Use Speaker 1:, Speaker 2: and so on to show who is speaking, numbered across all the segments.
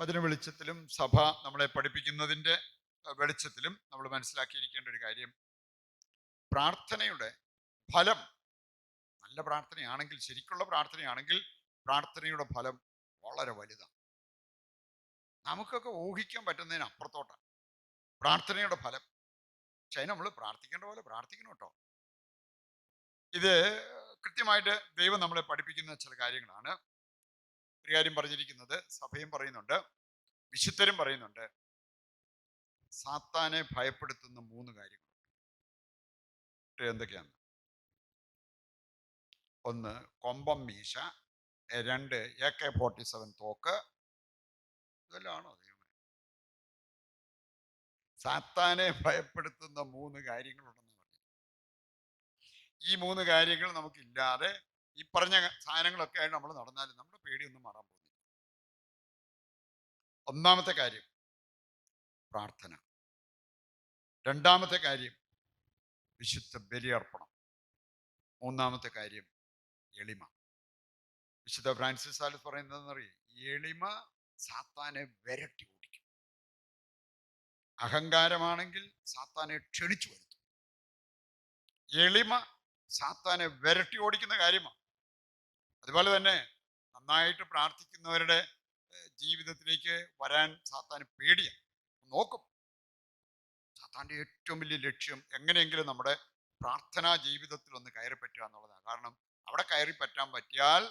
Speaker 1: വചന വെളിച്ചത്തിലും സഭ നമ്മളെ പഠിപ്പിക്കുന്നതിന്റെ വെളിച്ചത്തിലും നമ്മൾ മനസ്സിലാക്കിയിരിക്കേണ്ട ഒരു കാര്യം. പ്രാർത്ഥനയുടെ ഫലം നല്ല പ്രാർത്ഥനയാണെങ്കിൽ ശരിക്കുള്ള പ്രാർത്ഥനയാണെങ്കിൽ പ്രാർത്ഥനയുടെ ഫലം വളരെ വലുതാണ്. നമുക്കൊക്കെ ഊഹിക്കാൻ പറ്റുന്നതിന് അപ്പുറത്തോട്ടാണ്. പ്രാർത്ഥനയുടെ ഫലം. പക്ഷേ നമ്മൾ പ്രാർത്ഥിക്കേണ്ട പോലെ പ്രാർത്ഥിക്കണം കേട്ടോ. ഇത് കൃത്യമായിട്ട് ദൈവം നമ്മളെ പഠിപ്പിക്കുന്ന ചില കാര്യങ്ങളാണ്. ഒരു കാര്യം പറഞ്ഞിരിക്കുന്നത് സഭയും പറയുന്നുണ്ട് വിശുദ്ധരും പറയുന്നുണ്ട് സാത്താനെ ഭയപ്പെടുത്തുന്ന മൂന്ന് കാര്യങ്ങൾ. എന്തൊക്കെയാണ്? ഒന്ന് കൊമ്പം മീശ രണ്ട് എ കെ ഫോർട്ടി സെവൻ തോക്ക്. ഇതെല്ലാമാണോ സാത്താനെ ഭയപ്പെടുത്തുന്ന മൂന്ന് കാര്യങ്ങളുണ്ടെന്ന് പറഞ്ഞു. ഈ മൂന്ന് കാര്യങ്ങൾ നമുക്കില്ലാതെ ഈ പറഞ്ഞ സാധനങ്ങളൊക്കെ ആയിട്ട് നമ്മൾ നടന്നാലും നമ്മുടെ പേടിയൊന്നും മാറാൻ പോകുന്നില്ല. ഒന്നാമത്തെ കാര്യം പ്രാർത്ഥന. രണ്ടാമത്തെ കാര്യം വിശുദ്ധ ബലിയർപ്പണം. മൂന്നാമത്തെ കാര്യം എളിമ. വിശുദ്ധ ഫ്രാൻസിസ് സാലസ് പറയുന്നതെന്നറിയ? എളിമ സാത്താനെ വിരട്ടി ഓടിക്കും. അഹങ്കാരമാണെങ്കിൽ സാത്താനെ ക്ഷണിച്ചു വരുത്തും. എളിമ സാത്താനെ വിരട്ടി ഓടിക്കുന്ന കാര്യമാണ് അതുപോലെ തന്നെ നന്നായിട്ട് പ്രാർത്ഥിക്കുന്നവരുടെ ജീവിതത്തിലേക്ക് വരാൻ സാത്താൻ പേടിയാണ് നോക്കും. സാത്താന്റെ ഏറ്റവും വലിയ ലക്ഷ്യം എങ്ങനെയെങ്കിലും നമ്മുടെ പ്രാർത്ഥനാ ജീവിതത്തിൽ ഒന്ന് കയറി പറ്റുക എന്നുള്ളതാണ്. കാരണം അവിടെ കയറി പറ്റാൻ പറ്റിയാൽ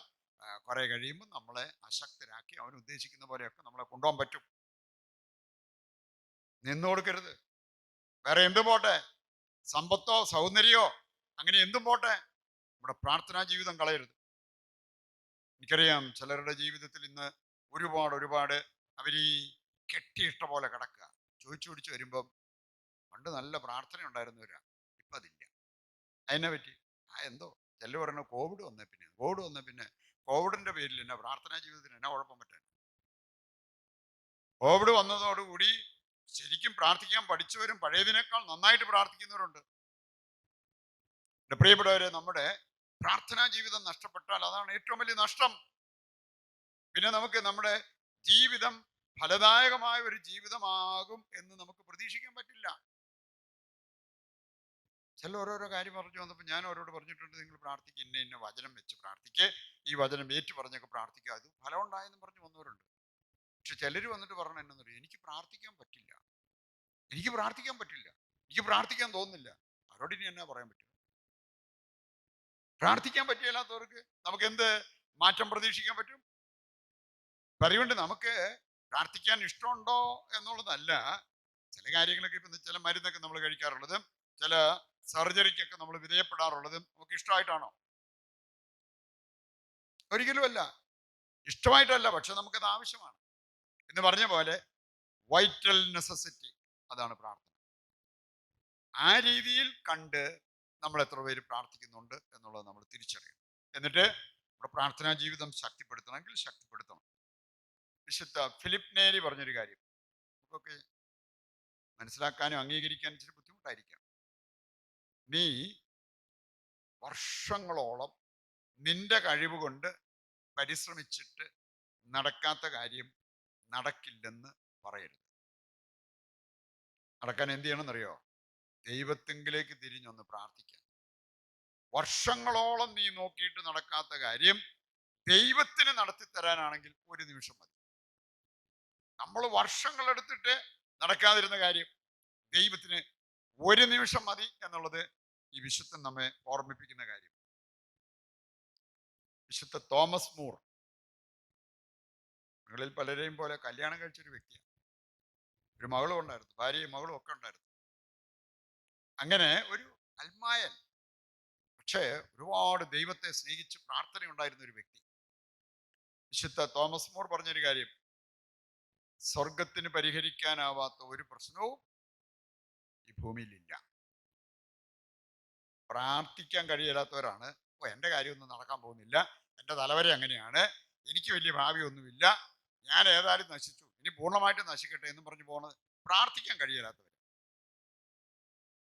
Speaker 1: കുറെ കഴിയുമ്പോൾ നമ്മളെ അശക്തരാക്കി അവൻ ഉദ്ദേശിക്കുന്ന പോലെയൊക്കെ നമ്മളെ കൊണ്ടുപോകാൻ പറ്റും. നിന്നു കൊടുക്കരുത്. വേറെ എന്തും പോട്ടെ. സമ്പത്തോ സൗന്ദര്യമോ അങ്ങനെ എന്തും പോട്ടെ. നമ്മുടെ പ്രാർത്ഥനാ ജീവിതം കളയരുത്. എനിക്കറിയാം ചിലരുടെ ജീവിതത്തിൽ ഇന്ന് ഒരുപാട് ഒരുപാട് അവർ ഈ കെട്ടിയിട്ട പോലെ കിടക്കുക. ചോദിച്ചു പിടിച്ച് വരുമ്പം പണ്ട് നല്ല പ്രാർത്ഥന ഉണ്ടായിരുന്നവരാ. ഇപ്പം അതില്ല. അതിനെ പറ്റി? ആ എന്തോ? ചില പറയുന്നത് കോവിഡ് വന്ന പിന്നെ. കോവിഡ് വന്ന പിന്നെ കോവിഡിന്റെ പേരിൽ എന്നെ പ്രാർത്ഥനാ ജീവിതത്തിന് എന്നാ കുഴപ്പം പറ്റാൻ? കോവിഡ് വന്നതോടുകൂടി ശരിക്കും പ്രാർത്ഥിക്കാൻ പഠിച്ചവരും പഴയതിനേക്കാൾ നന്നായിട്ട് പ്രാർത്ഥിക്കുന്നവരുണ്ട്. പ്രിയപ്പെട്ടവരെ നമ്മുടെ പ്രാർത്ഥനാ ജീവിതം നഷ്ടപ്പെട്ടാൽ അതാണ് ഏറ്റവും വലിയ നഷ്ടം. പിന്നെ നമുക്ക് നമ്മുടെ ജീവിതം ഫലദായകമായ ഒരു ജീവിതമാകും എന്ന് നമുക്ക് പ്രതീക്ഷിക്കാൻ പറ്റില്ല. ചില ഓരോരോ കാര്യം പറഞ്ഞു വന്നപ്പോൾ ഞാൻ ഓരോട് പറഞ്ഞിട്ടുണ്ട് നിങ്ങൾ പ്രാർത്ഥിക്കുക ഇന്ന ഇന്ന വചനം വെച്ച് പ്രാർത്ഥിക്കുക ഈ വചനം ഏറ്റു പറഞ്ഞൊക്കെ പ്രാർത്ഥിക്കുക അത് ഫലം ഉണ്ടായെന്ന് പറഞ്ഞു വന്നവരുണ്ട്. പക്ഷെ ചിലർ വന്നിട്ട് പറഞ്ഞു എന്നു പറയും എനിക്ക് പ്രാർത്ഥിക്കാൻ പറ്റില്ല. എനിക്ക് പ്രാർത്ഥിക്കാൻ പറ്റില്ല. എനിക്ക് പ്രാർത്ഥിക്കാൻ തോന്നുന്നില്ല. അവരോട് ഇനി എന്നാ പറയാൻ പറ്റും? പ്രാർത്ഥിക്കാൻ പറ്റില്ലാത്തവർക്ക് നമുക്ക് എന്ത് മാറ്റം പ്രതീക്ഷിക്കാൻ പറ്റും? പറയുകൊണ്ട് നമുക്ക് പ്രാർത്ഥിക്കാൻ ഇഷ്ടമുണ്ടോ എന്നുള്ളതല്ല. ചില കാര്യങ്ങളൊക്കെ ഇപ്പം ചില മരുന്നൊക്കെ നമ്മൾ കഴിക്കാറുള്ളതും ചില സർജറിക്കൊക്കെ നമ്മൾ വിധേയപ്പെടാറുള്ളതും നമുക്ക് ഇഷ്ടമായിട്ടാണോ? ഒരിക്കലുമല്ല ഇഷ്ടമായിട്ടല്ല പക്ഷെ നമുക്കത് ആവശ്യമാണ്. എന്ന് പറഞ്ഞ പോലെ വൈറ്റൽ നെസസിറ്റി അതാണ് പ്രാർത്ഥന. ആ രീതിയിൽ കണ്ട് നമ്മൾ എത്ര പേര് പ്രാർത്ഥിക്കുന്നുണ്ട് എന്നുള്ളത് നമ്മൾ തിരിച്ചറിയണം. എന്നിട്ട് നമ്മുടെ പ്രാർത്ഥനാ ജീവിതം ശക്തിപ്പെടുത്തണമെങ്കിൽ ശക്തിപ്പെടുത്തണം. വിശുദ്ധ ഫിലിപ്പ് നേരി പറഞ്ഞൊരു കാര്യം. നമുക്കൊക്കെ മനസ്സിലാക്കാനും അംഗീകരിക്കാനും ഇച്ചിരി ബുദ്ധിമുട്ടായിരിക്കാം. നീ വർഷങ്ങളോളം നിന്റെ കഴിവ് കൊണ്ട് പരിശ്രമിച്ചിട്ട് നടക്കാത്ത കാര്യം നടക്കില്ലെന്ന് പറയരുത്. നടക്കാൻ എന്ത് ചെയ്യണമെന്നറിയോ? ദൈവത്തെങ്കിലേക്ക് തിരിഞ്ഞൊന്ന് പ്രാർത്ഥിക്കാം. വർഷങ്ങളോളം നീ നോക്കിയിട്ട് നടക്കാത്ത കാര്യം ദൈവത്തിന് നടത്തി തരാനാണെങ്കിൽ ഒരു നിമിഷം മതി. നമ്മൾ വർഷങ്ങളെടുത്തിട്ട് നടക്കാതിരുന്ന കാര്യം ദൈവത്തിന് ഒരു നിമിഷം മതി എന്നുള്ളത് ഈ വിശുദ്ധൻ നമ്മെ ഓർമ്മിപ്പിക്കുന്ന കാര്യം. വിശുദ്ധ തോമസ് മൂർ നിങ്ങളിൽ പലരെയും പോലെ കല്യാണം കഴിച്ചൊരു വ്യക്തിയാണ്. ഒരു മകളും ഉണ്ടായിരുന്നു ഭാര്യയും മകളും ഒക്കെ ഉണ്ടായിരുന്നു. അങ്ങനെ ഒരു അൽമായൻ പക്ഷേ ഒരുപാട് ദൈവത്തെ സ്നേഹിച്ച് പ്രാർത്ഥന ഉണ്ടായിരുന്ന ഒരു വ്യക്തി. വിശുദ്ധ തോമസ് മോർ പറഞ്ഞൊരു കാര്യം സ്വർഗത്തിന് പരിഹരിക്കാനാവാത്ത ഒരു പ്രശ്നവും ഈ ഭൂമിയിലില്ല. പ്രാർത്ഥിക്കാൻ കഴിയില്ലാത്തവരാണ് ഓ എന്റെ കാര്യമൊന്നും നടക്കാൻ പോകുന്നില്ല. എന്റെ തലവരെ അങ്ങനെയാണ്. എനിക്ക് വലിയ ഭാവിയൊന്നുമില്ല ഞാൻ ഏതായാലും നശിച്ചു. ഇനി പൂർണമായിട്ട് നശിക്കട്ടെ എന്നും പറഞ്ഞു പോണത് പ്രാർത്ഥിക്കാൻ കഴിയില്ലാത്തവർ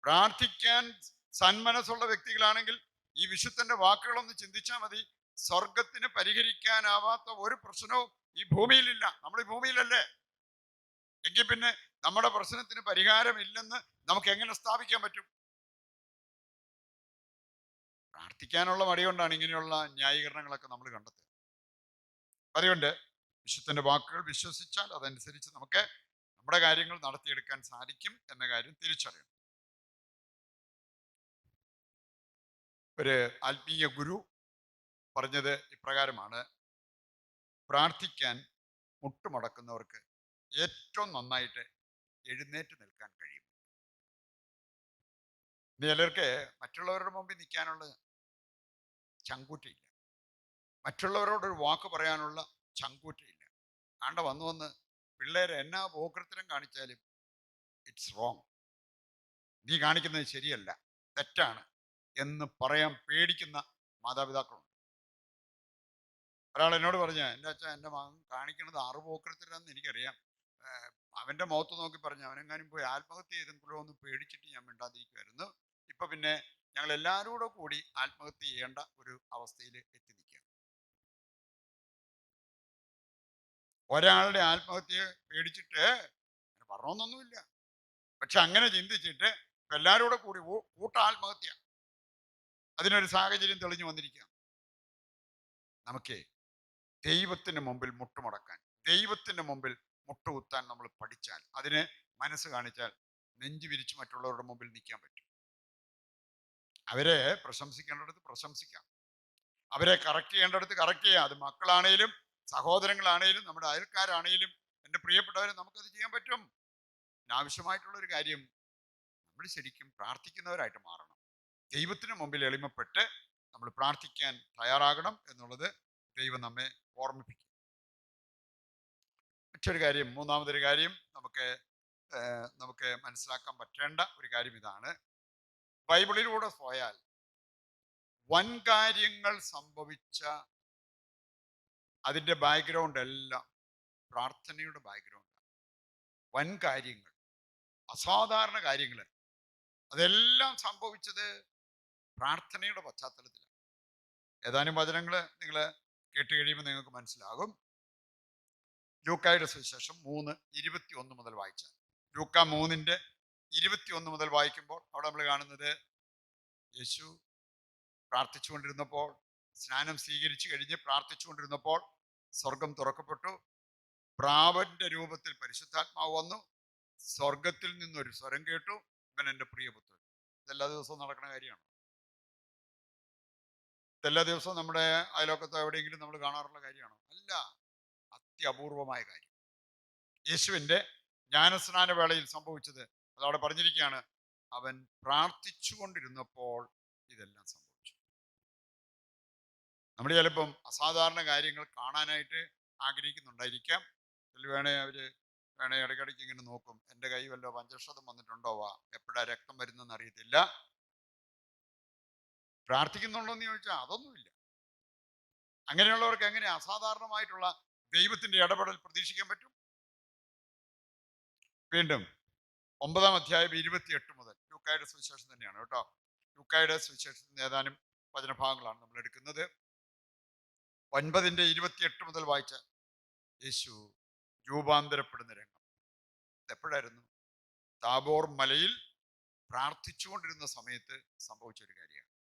Speaker 1: പ്രാർത്ഥിക്കാൻ സന്മനസ്സുള്ള വ്യക്തികളാണെങ്കിൽ ഈ വിശുദ്ധന്റെ വാക്കുകളൊന്ന് ചിന്തിച്ചാൽ മതി. സ്വർഗത്തിന് പരിഹരിക്കാനാവാത്ത ഒരു പ്രശ്നവും ഈ ഭൂമിയിലില്ല. നമ്മൾ ഈ ഭൂമിയിലല്ലേ? എങ്കിൽ പിന്നെ നമ്മുടെ പ്രശ്നത്തിന് പരിഹാരമില്ലെന്ന് നമുക്ക് എങ്ങനെ സ്ഥാപിക്കാൻ പറ്റും? പ്രാർത്ഥിക്കാനുള്ള മടി കൊണ്ടാണ് ഇങ്ങനെയുള്ള ന്യായീകരണങ്ങളൊക്കെ നമ്മൾ കണ്ടെത്തുക. അതുകൊണ്ട് വിശുദ്ധന്റെ വാക്കുകൾ വിശ്വസിച്ചാൽ അതനുസരിച്ച് നമുക്ക് നമ്മുടെ കാര്യങ്ങൾ നടത്തിയെടുക്കാൻ സാധിക്കും എന്ന കാര്യം തിരിച്ചറിയണം. ഒരു ആത്മീയ ഗുരു പറഞ്ഞത് ഇപ്രകാരമാണ്. പ്രാർത്ഥിക്കാൻ മുട്ടുമടക്കുന്നവർക്ക് ഏറ്റവും നന്നായിട്ട് എഴുന്നേറ്റ് നിൽക്കാൻ കഴിയും. ചിലർക്ക് മറ്റുള്ളവരുടെ മുമ്പിൽ നിൽക്കാനുള്ള ചങ്കൂറ്റയില്ല. മറ്റുള്ളവരോടൊരു വാക്ക് പറയാനുള്ള ചങ്കൂറ്റയില്ല. ആണ്ട വന്നു വന്ന് പിള്ളേരെ എന്നാ ഭോകൃത്തിനും കാണിച്ചാലും ഇറ്റ്സ് റോങ്. നീ കാണിക്കുന്നത് ശരിയല്ല. തെറ്റാണ്. എന്ന് പറയാൻ പേടിക്കുന്ന മാതാപിതാക്കളുണ്ട്. ഒരാൾ എന്നോട് പറഞ്ഞ എന്റെ അച്ഛൻ എന്റെ മകൻ കാണിക്കുന്നത് ആറ് പോക്കൃത്തരാന്ന് എനിക്കറിയാം അവന്റെ മുഖത്ത് നോക്കി പറഞ്ഞു അവനെങ്ങാനും പോയി ആത്മഹത്യ ചെയ്തെങ്കിലോ ഒന്ന് പേടിച്ചിട്ട് ഞാൻ മിണ്ടാതിരിക്കുമായിരുന്നു ഇപ്പൊ പിന്നെ ഞങ്ങൾ എല്ലാവരും കൂടെ കൂടി ആത്മഹത്യ ചെയ്യേണ്ട ഒരു അവസ്ഥയിൽ എത്തി നിൽക്കുക ഒരാളുടെ ആത്മഹത്യയെ പേടിച്ചിട്ട് പറഞ്ഞൊന്നൊന്നുമില്ല. പക്ഷെ അങ്ങനെ ചിന്തിച്ചിട്ട് എല്ലാവരും കൂടെ കൂടി കൂട്ട ആത്മഹത്യ അതിനൊരു സാഹചര്യം തെളിഞ്ഞു വന്നിരിക്കുക നമുക്ക് ദൈവത്തിന് മുമ്പിൽ മുട്ടുമുടക്കാൻ ദൈവത്തിന് മുമ്പിൽ മുട്ടുകുത്താൻ നമ്മൾ പഠിച്ചാൽ അതിന് മനസ്സ് കാണിച്ചാൽ നെഞ്ചു വിരിച്ച് മറ്റുള്ളവരുടെ മുമ്പിൽ നിൽക്കാൻ പറ്റും. അവരെ പ്രശംസിക്കേണ്ടടുത്ത് പ്രശംസിക്കാം. അവരെ കറക്റ്റ് ചെയ്യേണ്ടടുത്ത് കറക്റ്റ് ചെയ്യാം. അത് മക്കളാണേലും സഹോദരങ്ങളാണേലും നമ്മുടെ അയൽക്കാരാണേലും എന്റെ പ്രിയപ്പെട്ടവരെ നമുക്കത് ചെയ്യാൻ പറ്റും. ആവശ്യമായിട്ടുള്ള ഒരു കാര്യം നമ്മൾ ശരിക്കും പ്രാർത്ഥിക്കുന്നവരായിട്ട് മാറണം. ദൈവത്തിന് മുമ്പിൽ എളിമപ്പെട്ട് നമ്മൾ പ്രാർത്ഥിക്കാൻ തയ്യാറാകണം എന്നുള്ളത് ദൈവം നമ്മെ ഓർമ്മിപ്പിക്കും. മറ്റൊരു കാര്യം മൂന്നാമതൊരു കാര്യം നമുക്ക് നമുക്ക് മനസ്സിലാക്കാൻ പറ്റേണ്ട ഒരു കാര്യം ഇതാണ്. ബൈബിളിലൂടെ പോയാൽ വൻകാര്യങ്ങൾ സംഭവിച്ച അതിന്റെ ബാക്ക്ഗ്രൗണ്ട് എല്ലാം പ്രാർത്ഥനയുടെ ബാക്ക്ഗ്രൗണ്ട് വൻകാര്യങ്ങൾ അസാധാരണ കാര്യങ്ങൾ. അതെല്ലാം സംഭവിച്ചത് പ്രാർത്ഥനയുടെ പശ്ചാത്തലത്തിലാണ്. ഏതാനും വചനങ്ങൾ നിങ്ങൾ കേട്ട് കഴിയുമ്പോൾ നിങ്ങൾക്ക് മനസ്സിലാകും. ലൂക്കായുടെ സുവിശേഷം മൂന്ന് ഇരുപത്തി ഒന്ന് മുതൽ വായിച്ചാൽ ലൂക്ക മൂന്നിന്റെ ഇരുപത്തി ഒന്ന് മുതൽ വായിക്കുമ്പോൾ അവിടെ നമ്മൾ കാണുന്നത് യേശു പ്രാർത്ഥിച്ചുകൊണ്ടിരുന്നപ്പോൾ സ്നാനം സ്വീകരിച്ചു കഴിഞ്ഞ് പ്രാർത്ഥിച്ചുകൊണ്ടിരുന്നപ്പോൾ സ്വർഗം തുറക്കപ്പെട്ടു. പ്രാവന്റെ രൂപത്തിൽ പരിശുദ്ധാത്മാവ് വന്നു. സ്വർഗത്തിൽ നിന്നൊരു സ്വരം കേട്ടു. ഇവൻ എന്റെ പ്രിയപുത്രൻ. ഇതെല്ലാ ദിവസവും നടക്കുന്ന കാര്യമാണ്? ഇതെല്ലാ ദിവസവും നമ്മുടെ അയലോക്കത്തോ എവിടെയെങ്കിലും നമ്മൾ കാണാറുള്ള കാര്യമാണോ? അല്ല. അത്യപൂർവമായ കാര്യം. യേശുവിന്റെ ജ്ഞാനസ്നാന വേളയിൽ സംഭവിച്ചത് അതവിടെ പറഞ്ഞിരിക്കുകയാണ്. അവൻ പ്രാർത്ഥിച്ചുകൊണ്ടിരുന്നപ്പോൾ ഇതെല്ലാം സംഭവിച്ചു. നമ്മൾ ചിലപ്പം അസാധാരണ കാര്യങ്ങൾ കാണാനായിട്ട് ആഗ്രഹിക്കുന്നുണ്ടായിരിക്കാം. ഇതിൽ വേണേ അവർ വേണേ ഇടയ്ക്കിടയ്ക്ക് ഇങ്ങനെ നോക്കും. എന്റെ കൈ വല്ലോ പഞ്ചക്ഷതം വന്നിട്ടുണ്ടോ? വാ. എപ്പോഴാ രക്തം വരുന്നെന്ന് അറിയത്തില്ല. പ്രാർത്ഥിക്കുന്നുണ്ടോ എന്ന് ചോദിച്ചാൽ അതൊന്നുമില്ല. അങ്ങനെയുള്ളവർക്ക് എങ്ങനെ അസാധാരണമായിട്ടുള്ള ദൈവത്തിന്റെ ഇടപെടൽ പ്രതീക്ഷിക്കാൻ പറ്റും? വീണ്ടും ഒമ്പതാം അധ്യായം ഇരുപത്തിയെട്ട് മുതൽ ലൂക്കായുടെ സുവിശേഷം തന്നെയാണ് കേട്ടോ. ലൂക്കായുടെ സുവിശേഷത്തിന് ഏതാനും വചനഭാഗങ്ങളാണ് നമ്മൾ എടുക്കുന്നത്. ഒൻപതിന്റെ ഇരുപത്തിയെട്ട് മുതൽ വായിച്ച യേശു രൂപാന്തരപ്പെടുന്ന രംഗം. എപ്പോഴായിരുന്നു? താബോർ മലയിൽ പ്രാർത്ഥിച്ചുകൊണ്ടിരുന്ന സമയത്ത് സംഭവിച്ച ഒരു കാര്യമാണ്.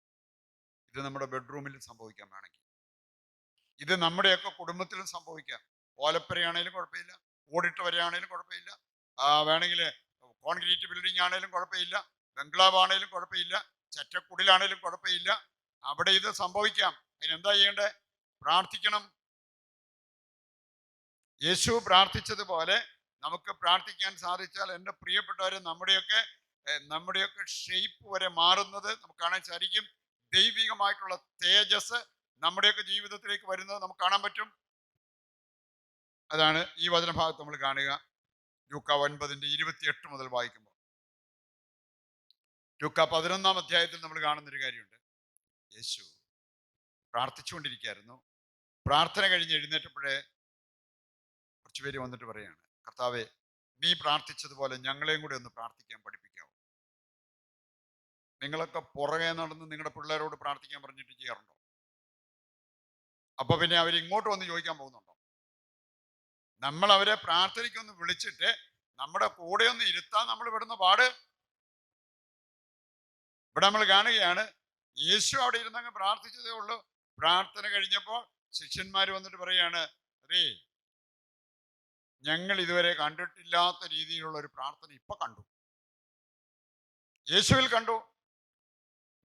Speaker 1: ഇത് നമ്മുടെ ബെഡ്റൂമിൽ സംഭവിക്കാൻ വേണമെങ്കിൽ. ഇത് നമ്മുടെയൊക്കെ കുടുംബത്തിലും സംഭവിക്കാം. ഓലപ്പരയാണേലും കുഴപ്പമില്ല ഓടിട്ട വരെയാണേലും കുഴപ്പമില്ല വേണമെങ്കിൽ കോൺക്രീറ്റ് ബിൽഡിംഗ് ആണേലും കുഴപ്പമില്ല ബംഗ്ലാവ് ആണേലും കുഴപ്പമില്ല ചറ്റക്കുടിലാണേലും കുഴപ്പമില്ല. അവിടെ ഇത് സംഭവിക്കാം. അതിനെന്താ ചെയ്യേണ്ടത് പ്രാർത്ഥിക്കണം. യേശു പ്രാർത്ഥിച്ചതുപോലെ നമുക്ക് പ്രാർത്ഥിക്കാൻ സാധിച്ചാൽ എന്റെ പ്രിയപ്പെട്ടവരെ നമ്മുടെയൊക്കെ നമ്മുടെയൊക്കെ ഷേപ്പ് വരെ മാറുന്നത് നമുക്ക് കാണാൻ സാധിക്കും. ദൈവികമായിട്ടുള്ള തേജസ് നമ്മുടെയൊക്കെ ജീവിതത്തിലേക്ക് വരുന്നത് നമുക്ക് കാണാൻ പറ്റും. അതാണ് ഈ വചനഭാഗത്ത് നമ്മൾ കാണുക. ലൂക്ക ഒൻപതിന്റെ ഇരുപത്തിയെട്ട് മുതൽ വായിക്കുമ്പോൾ. ലൂക്ക പതിനൊന്നാം അധ്യായത്തിൽ നമ്മൾ കാണുന്നൊരു കാര്യമുണ്ട്. യേശു പ്രാർത്ഥിച്ചുകൊണ്ടിരിക്കുകയായിരുന്നു. പ്രാർത്ഥന കഴിഞ്ഞ് എഴുന്നേറ്റപ്പോഴേ കുറച്ചുപേര് വന്നിട്ട് പറയാണ് കർത്താവെ നീ പ്രാർത്ഥിച്ചതുപോലെ ഞങ്ങളെയും കൂടെ ഒന്ന് പ്രാർത്ഥിക്കാൻ നിങ്ങളൊക്കെ പുറകെ നടന്ന് നിങ്ങളുടെ പിള്ളേരോട് പ്രാർത്ഥിക്കാൻ പറഞ്ഞിട്ട് ചെയ്യാറുണ്ടോ? അപ്പൊ പിന്നെ അവർ ഇങ്ങോട്ട് വന്ന് ചോദിക്കാൻ പോകുന്നുണ്ടോ? നമ്മൾ അവരെ പ്രാർത്ഥനയ്ക്കൊന്ന് വിളിച്ചിട്ട് നമ്മുടെ കൂടെ ഒന്ന് ഇരുത്താൻ നമ്മൾ വിടുന്ന പാട്. ഇവിടെ നമ്മൾ കാണുകയാണ് യേശു അവിടെ ഇരുന്നങ്ങ് പ്രാർത്ഥിച്ചതേ ഉള്ളൂ. പ്രാർത്ഥന കഴിഞ്ഞപ്പോൾ ശിഷ്യന്മാർ വന്നിട്ട് പറയാണ് അതേ ഞങ്ങൾ ഇതുവരെ കണ്ടിട്ടില്ലാത്ത രീതിയിലുള്ള ഒരു പ്രാർത്ഥന ഇപ്പൊ കണ്ടു. യേശുവിൽ കണ്ടു.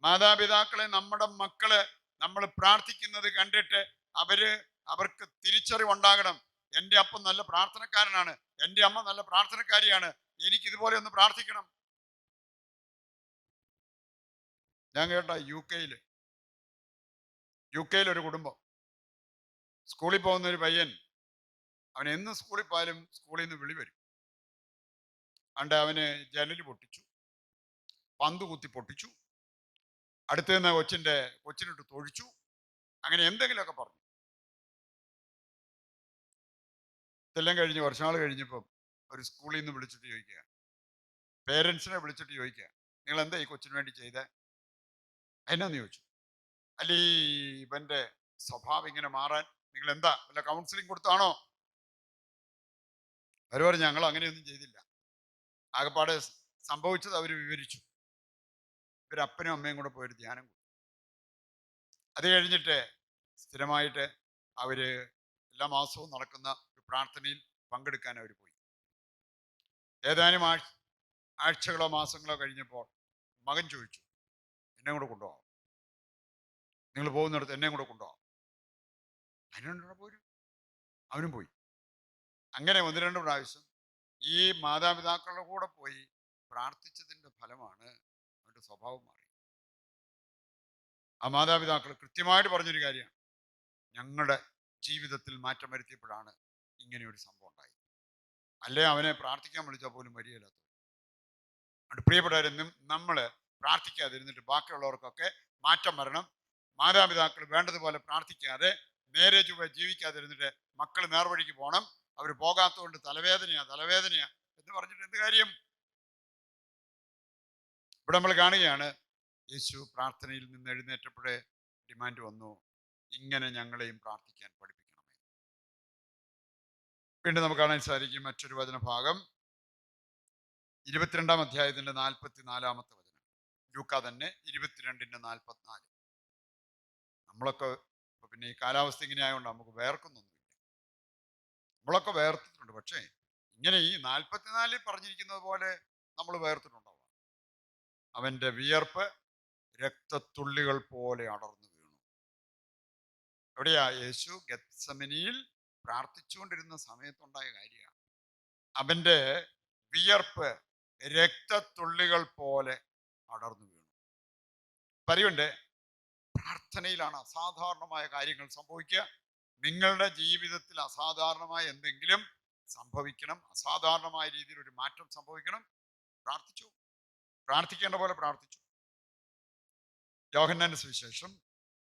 Speaker 1: മാതാപിതാക്കളെ നമ്മുടെ മക്കൾ നമ്മൾ പ്രാർത്ഥിക്കുന്നത് കണ്ടിട്ട് അവർ അവർക്ക് തിരിച്ചറിവുണ്ടാകണം. എന്റെ അപ്പം നല്ല പ്രാർത്ഥനക്കാരനാണ്. എന്റെ അമ്മ നല്ല പ്രാർത്ഥനക്കാരിയാണ്. എനിക്ക് ഇതുപോലെ ഒന്ന് പ്രാർത്ഥിക്കണം. ഞാൻ കേട്ട യു കെയിൽ യു കെയിൽ ഒരു കുടുംബം. സ്കൂളിൽ പോകുന്ന ഒരു പയ്യൻ അവൻ എന്ന് സ്കൂളിൽ പോയാലും സ്കൂളിൽ നിന്ന് വിളി വരും. അണ്ട് അവന് ജനൽ പൊട്ടിച്ചു. പന്ത് കുത്തി പൊട്ടിച്ചു. അടുത്ത് നിന്ന് കൊച്ചിന്റെ കൊച്ചിനിട്ട് തൊഴിച്ചു. അങ്ങനെ എന്തെങ്കിലുമൊക്കെ പറഞ്ഞു. ഇതെല്ലാം കഴിഞ്ഞ് വർഷങ്ങൾ കഴിഞ്ഞപ്പം ഒരു സ്കൂളിൽ നിന്ന് വിളിച്ചിട്ട് ചോദിക്കുക പേരൻസിനെ വിളിച്ചിട്ട് ചോദിക്കുക നിങ്ങൾ എന്താ ഈ കൊച്ചിന് വേണ്ടി ചെയ്തേ? എന്നാന്ന് ചോദിച്ചു. അല്ല ഈ ഇവന്റെ സ്വഭാവം ഇങ്ങനെ മാറാൻ നിങ്ങൾ എന്താ വല്ല കൗൺസിലിംഗ് കൊടുത്താണോ? അവർ പറഞ്ഞു ഞങ്ങൾ അങ്ങനെയൊന്നും ചെയ്തില്ല. ആകെപ്പാടെ സംഭവിച്ചത് അവർ വിവരിച്ചു. ഇവർ അപ്പനും അമ്മയും കൂടെ പോയൊരു ധ്യാനം കൂടി അത് കഴിഞ്ഞിട്ട് സ്ഥിരമായിട്ട് അവർ എല്ലാ മാസവും നടക്കുന്ന ഒരു പ്രാർത്ഥനയിൽ പങ്കെടുക്കാൻ അവർ പോയി. ഏതാനും ആഴ്ച ആഴ്ചകളോ മാസങ്ങളോ കഴിഞ്ഞപ്പോൾ മകൻ ചോദിച്ചു എന്നെ കൂടെ കൊണ്ടുപോകാം നിങ്ങൾ പോകുന്നിടത്ത് എന്നെ കൂടെ കൊണ്ടുപോകാം അതിനുണ്ടോ പോരും? അവനും പോയി. അങ്ങനെ ഒന്ന് രണ്ട് പ്രാവശ്യം ഈ മാതാപിതാക്കളുടെ കൂടെ പോയി പ്രാർത്ഥിച്ചതിന്റെ ഫലമാണ് അവന്റെ സ്വഭാവം മാറി. ആ മാതാപിതാക്കൾ കൃത്യമായിട്ട് പറഞ്ഞൊരു കാര്യമാണ് ഞങ്ങളുടെ ജീവിതത്തിൽ മാറ്റം വരുത്തിയപ്പോഴാണ് ഇങ്ങനെ ഒരു സംഭവം ഉണ്ടായത്. അല്ലേ അവനെ പ്രാർത്ഥിക്കാൻ വിളിച്ചാൽ പോലും വരികയില്ലാത്തത് അതുകൊണ്ട് പ്രിയപ്പെട്ടവരെന്നും നമ്മൾ പ്രാർത്ഥിക്കാതിരുന്നിട്ട് ബാക്കിയുള്ളവർക്കൊക്കെ മാറ്റം വരണം. മാതാപിതാക്കൾ വേണ്ടതുപോലെ പ്രാർത്ഥിക്കാതെ നേരെ ചുവ ജീവിക്കാതിരുന്നിട്ട് മക്കൾ നേർവഴിക്ക് പോകണം അവർ പോകാത്തതുകൊണ്ട് തലവേദനയാ തലവേദനയാ എന്ന് പറഞ്ഞിട്ട് എന്ത് കാര്യം? ഇവിടെ നമ്മൾ കാണുകയാണ് യേശു പ്രാർത്ഥനയിൽ നിന്ന് എഴുന്നേറ്റപ്പോഴേ ഡിമാൻഡ് വന്നു ഇങ്ങനെ ഞങ്ങളെയും പ്രാർത്ഥിക്കാൻ പഠിപ്പിക്കണമേ. വീണ്ടും നമുക്ക് കാണാൻ സാധിക്കും മറ്റൊരു വചന ഭാഗം ഇരുപത്തിരണ്ടാം അധ്യായത്തിന്റെ നാൽപ്പത്തി നാലാമത്തെ വചനം. ലൂക്ക തന്നെ ഇരുപത്തിരണ്ടിന്റെ നാൽപ്പത്തിനാല്. നമ്മളൊക്കെ പിന്നെ ഈ കാലാവസ്ഥ ഇങ്ങനെ ആയതുകൊണ്ട് നമുക്ക് വേർക്കുന്നൊന്നുമില്ല. നമ്മളൊക്കെ വേർത്തിട്ടുണ്ട്. പക്ഷേ ഇങ്ങനെ ഈ നാൽപ്പത്തിനാലിൽ പറഞ്ഞിരിക്കുന്നത് പോലെ നമ്മൾ വേർത്തിട്ടുണ്ടാവാം അവന്റെ വിയർപ്പ് രക്തത്തുള്ളികൾ പോലെ അടർന്നു വീണു. എവിടെയാ? യേശു ഗത്സമനിയിൽ പ്രാർത്ഥിച്ചുകൊണ്ടിരുന്ന സമയത്തുണ്ടായ കാര്യമാണ് അവന്റെ വിയർപ്പ് രക്തത്തുള്ളികൾ പോലെ അടർന്നു വീണു. പറയുണ്ട് പ്രാർത്ഥനയിലാണ് അസാധാരണമായ കാര്യങ്ങൾ സംഭവിക്കുക. നിങ്ങളുടെ ജീവിതത്തിൽ അസാധാരണമായ എന്തെങ്കിലും സംഭവിക്കണം. അസാധാരണമായ രീതിയിൽ ഒരു മാറ്റം സംഭവിക്കണം. പ്രാർത്ഥിച്ചു? പ്രാർത്ഥിക്കേണ്ട പോലെ പ്രാർത്ഥിച്ചു. യോഹന്നാന്റെ സുവിശേഷം.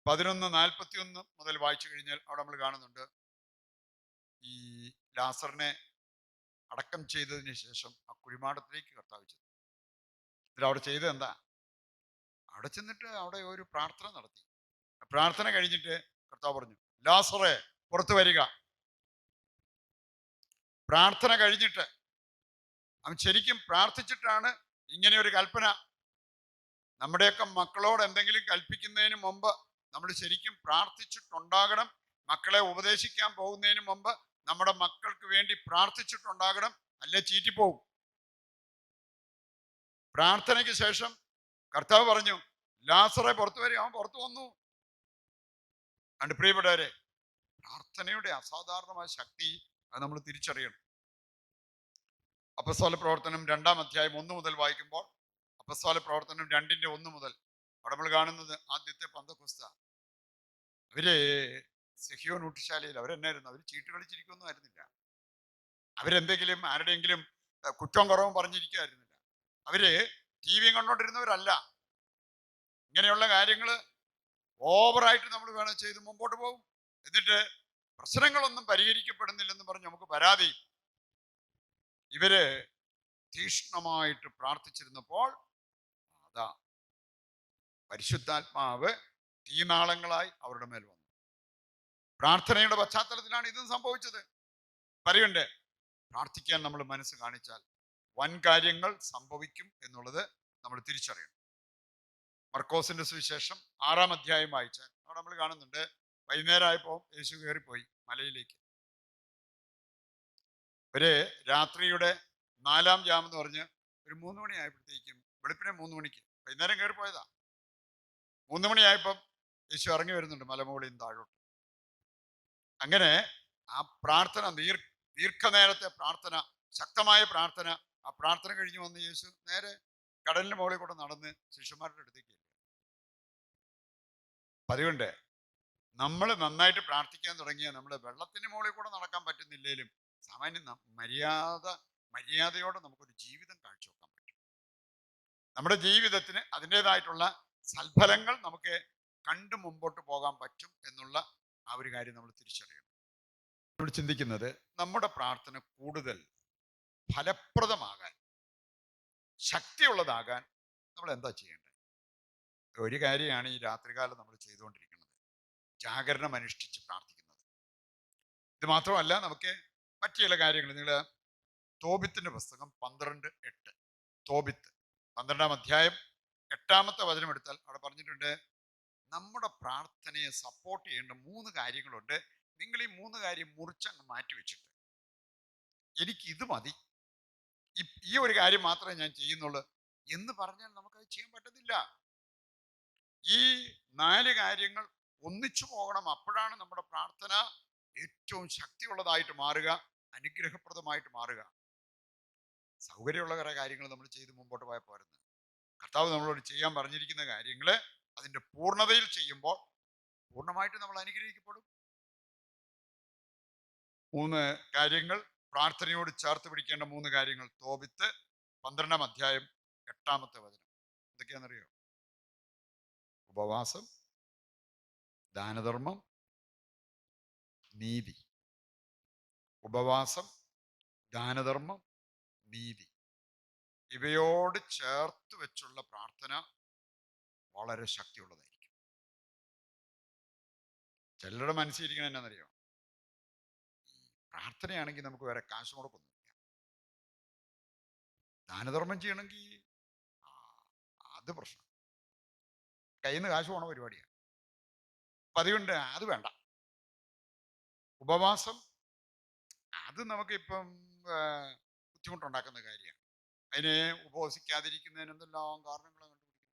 Speaker 1: പതിനൊന്ന് നാൽപ്പത്തി ഒന്ന് മുതൽ വായിച്ചു കഴിഞ്ഞാൽ അവിടെ നമ്മൾ കാണുന്നുണ്ട്. ഈ ലാസറിനെ അടക്കം ചെയ്തതിന് ശേഷം ആ കുഴിമാടത്തിലേക്ക് കർത്താവ് ചെന്നു. എന്നിട്ട് അവിടെ ചെയ്തത് എന്താ? അവിടെ ചെന്നിട്ട് അവിടെ ഒരു പ്രാർത്ഥന നടത്തി. പ്രാർത്ഥന കഴിഞ്ഞിട്ട് കർത്താവ് പറഞ്ഞു ലാസറെ പുറത്തു വരിക. പ്രാർത്ഥന കഴിഞ്ഞിട്ട് അവൻ ശരിക്കും പ്രാർത്ഥിച്ചിട്ടാണ് ഇങ്ങനെ ഒരു കൽപ്പന. നമ്മുടെയൊക്കെ മക്കളോട് എന്തെങ്കിലും കൽപ്പിക്കുന്നതിന് മുമ്പ് നമ്മൾ ശരിക്കും പ്രാർത്ഥിച്ചിട്ടുണ്ടാകണം. മക്കളെ ഉപദേശിക്കാൻ പോകുന്നതിന് മുമ്പ് നമ്മുടെ മക്കൾക്ക് വേണ്ടി പ്രാർത്ഥിച്ചിട്ടുണ്ടാകണം. അല്ലെ ചീറ്റിപ്പോവും. പ്രാർത്ഥനയ്ക്ക് ശേഷം കർത്താവ് പറഞ്ഞു ലാസറെ പുറത്തു വരെ. അവൻ പുറത്തു വന്നു. കണ്ടുപ്രിയപ്പെട്ടവരെ പ്രാർത്ഥനയുടെ അസാധാരണമായ ശക്തി അത് നമ്മൾ തിരിച്ചറിയണം. അപ്പസ്തോല പ്രവർത്തനം രണ്ടാം അധ്യായം ഒന്ന് മുതൽ വായിക്കുമ്പോൾ അപ്പസ്തോല പ്രവർത്തനം രണ്ടിന്റെ ഒന്ന് മുതൽ അവിടെ നമ്മൾ കാണുന്നത് ആദ്യത്തെ പന്തക്കുസ്ത. അവർ സെഹിയോൻ ഊട്ടിശാലയിൽ അവരെന്നായിരുന്നു? അവർ ചീട്ട് കളിച്ചിരിക്കൊന്നും ആയിരുന്നില്ല. അവരെന്തെങ്കിലും ആരുടെയെങ്കിലും കുറ്റം കുറവും പറഞ്ഞിരിക്കുമായിരുന്നില്ല അവർ ടി വിയും കണ്ടോണ്ടിരുന്നവരല്ല. ഇങ്ങനെയുള്ള കാര്യങ്ങൾ ഓവറായിട്ട് നമ്മൾ വേണം ചെയ്ത് മുമ്പോട്ട് പോകും എന്നിട്ട് പ്രശ്നങ്ങളൊന്നും പരിഹരിക്കപ്പെടുന്നില്ലെന്ന് പറഞ്ഞ് നമുക്ക് പരാതി ഇവർ തീക്ഷ്ണമായിട്ട് പ്രാർത്ഥിച്ചിരുന്നപ്പോൾ അതാ പരിശുദ്ധാത്മാവ് തീനാളങ്ങളായി അവരുടെ മേൽ വന്നു. പ്രാർത്ഥനയുടെ പശ്ചാത്തലത്തിലാണ് ഇതും സംഭവിച്ചത്. പറയുണ്ട്? പ്രാർത്ഥിക്കാൻ നമ്മൾ മനസ്സ് കാണിച്ചാൽ വൻ കാര്യങ്ങൾ സംഭവിക്കും എന്നുള്ളത് നമ്മൾ തിരിച്ചറിയണം. മർക്കോസിന്റെ സുവിശേഷം ആറാം അധ്യായം വായിച്ചാൽ അവിടെ നമ്മൾ കാണുന്നുണ്ട് വൈകുന്നേരമായപ്പോൾ യേശു കയറിപ്പോയി മലയിലേക്ക്. ഒരു രാത്രിയുടെ നാലാം ജാം എന്ന് പറഞ്ഞ് ഒരു മൂന്ന് മണിയായപ്പോഴത്തേക്കും വെളുപ്പിനെ മൂന്ന് മണിക്ക് വൈകുന്നേരം കയറി പോയതാ മൂന്ന് മണിയായപ്പം യേശു ഇറങ്ങി വരുന്നുണ്ട് മലമുകളിൽ നിന്ന് താഴോട്ട് അങ്ങനെ ആ പ്രാർത്ഥന ദീർ ദീർഘനേരത്തെ പ്രാർത്ഥന ശക്തമായ പ്രാർത്ഥന ആ പ്രാർത്ഥന കഴിഞ്ഞു വന്ന് യേശു നേരെ കടലിന് മുകളിൽ കൂടെ നടന്ന് ശിഷ്യന്മാരുടെ അടുത്തേക്ക്. പതിവുണ്ട് നമ്മൾ നന്നായിട്ട് പ്രാർത്ഥിക്കാൻ തുടങ്ങിയ നമ്മൾ വെള്ളത്തിന് മുകളിൽ കൂടെ നടക്കാൻ പറ്റുന്നില്ലേലും സാമാന്യം മര്യാദ മര്യാദയോടെ നമുക്കൊരു ജീവിതം കാഴ്ചവെക്കാൻ പറ്റും. നമ്മുടെ ജീവിതത്തിന് അതിന്റെതായിട്ടുള്ള സൽഫലങ്ങൾ നമുക്ക് കണ്ടു മുമ്പോട്ട് പോകാൻ പറ്റും എന്നുള്ള ആ ഒരു കാര്യം നമ്മൾ തിരിച്ചറിയണം. നമ്മൾ ചിന്തിക്കുന്നത് നമ്മുടെ പ്രാർത്ഥന കൂടുതൽ ഫലപ്രദമാകാൻ ശക്തിയുള്ളതാകാൻ നമ്മൾ എന്താ ചെയ്യേണ്ടത്? ഒരു കാര്യമാണ് ഈ രാത്രികാലം നമ്മൾ ചെയ്തുകൊണ്ടിരിക്കുന്നത്. ജാഗരണം അനുഷ്ഠിച്ച് പ്രാർത്ഥിക്കുന്നത്. ഇത് മാത്രമല്ല നമുക്ക് മറ്റു ചില കാര്യങ്ങൾ നിങ്ങൾ തോബിത്തിന്റെ പുസ്തകം പന്ത്രണ്ട് എട്ട്. തോബിത്ത്. പന്ത്രണ്ടാം അധ്യായം എട്ടാമത്തെ വചനം എടുത്താൽ അവിടെ പറഞ്ഞിട്ടുണ്ട് നമ്മുടെ പ്രാർത്ഥനയെ സപ്പോർട്ട് ചെയ്യേണ്ട മൂന്ന് കാര്യങ്ങളുണ്ട്. നിങ്ങൾ ഈ മൂന്ന് കാര്യം മുറിച്ചങ്ങ് മാറ്റി വെച്ചിട്ട്. എനിക്ക് ഇത് മതി. ഈ- ഒരു കാര്യം മാത്രമേ ഞാൻ ചെയ്യുന്നുള്ളൂ. എന്ന് പറഞ്ഞാൽ നമുക്കത് ചെയ്യാൻ പറ്റത്തില്ല. ഈ നാല് കാര്യങ്ങൾ ഒന്നിച്ചു പോകണം. അപ്പോഴാണ് നമ്മുടെ പ്രാർത്ഥന ഏറ്റവും ശക്തിയുള്ളതായിട്ട് മാറുക അനുഗ്രഹപ്രദമായിട്ട് മാറുക. സൗകര്യമുള്ള കുറെ കാര്യങ്ങൾ നമ്മൾ ചെയ്ത് മുമ്പോട്ട് പോയാൽ പോരുന്നത് കർത്താവ് നമ്മളോട് ചെയ്യാൻ പറഞ്ഞിരിക്കുന്ന കാര്യങ്ങൾ അതിന്റെ പൂർണതയിൽ ചെയ്യുമ്പോൾ പൂർണമായിട്ട് നമ്മൾ അനുഗ്രഹിക്കപ്പെടും. മൂന്ന് കാര്യങ്ങൾ പ്രാർത്ഥനയോട് ചേർത്ത് പിടിക്കേണ്ട മൂന്ന് കാര്യങ്ങൾ. തോപിത്ത് പന്ത്രണ്ടാം അധ്യായം എട്ടാമത്തെ വചനം. എന്തൊക്കെയാണെന്നറിയോ? ഉപവാസം ദാനധർമ്മം നീതി. ഉപവാസം ദാനധർമ്മം നീതി. ഇവയോട് ചേർത്ത് വെച്ചുള്ള പ്രാർത്ഥന വളരെ ശക്തിയുള്ളതായിരിക്കും. ചിലരുടെ മനസ്സിരിക്കണം ഈ പ്രാർത്ഥനയാണെങ്കിൽ നമുക്ക് വേറെ കാശ് മുടക്കൊന്നുമില്ല ദാനധർമ്മം ചെയ്യണമെങ്കിൽ അത് പ്രശ്നം. കയ്യിൽ നിന്ന് കാശ് പോണ പരിപാടിയാണ് പതിവുണ്ട് അത് വേണ്ട. ഉപവാസം അത് നമുക്കിപ്പം ബുദ്ധിമുട്ടുണ്ടാക്കുന്ന കാര്യമാണ്. അതിനെ ഉപവസിക്കാതിരിക്കുന്നതിന് എന്തെല്ലാം കാരണങ്ങളാണ് കണ്ടുപിടിക്കും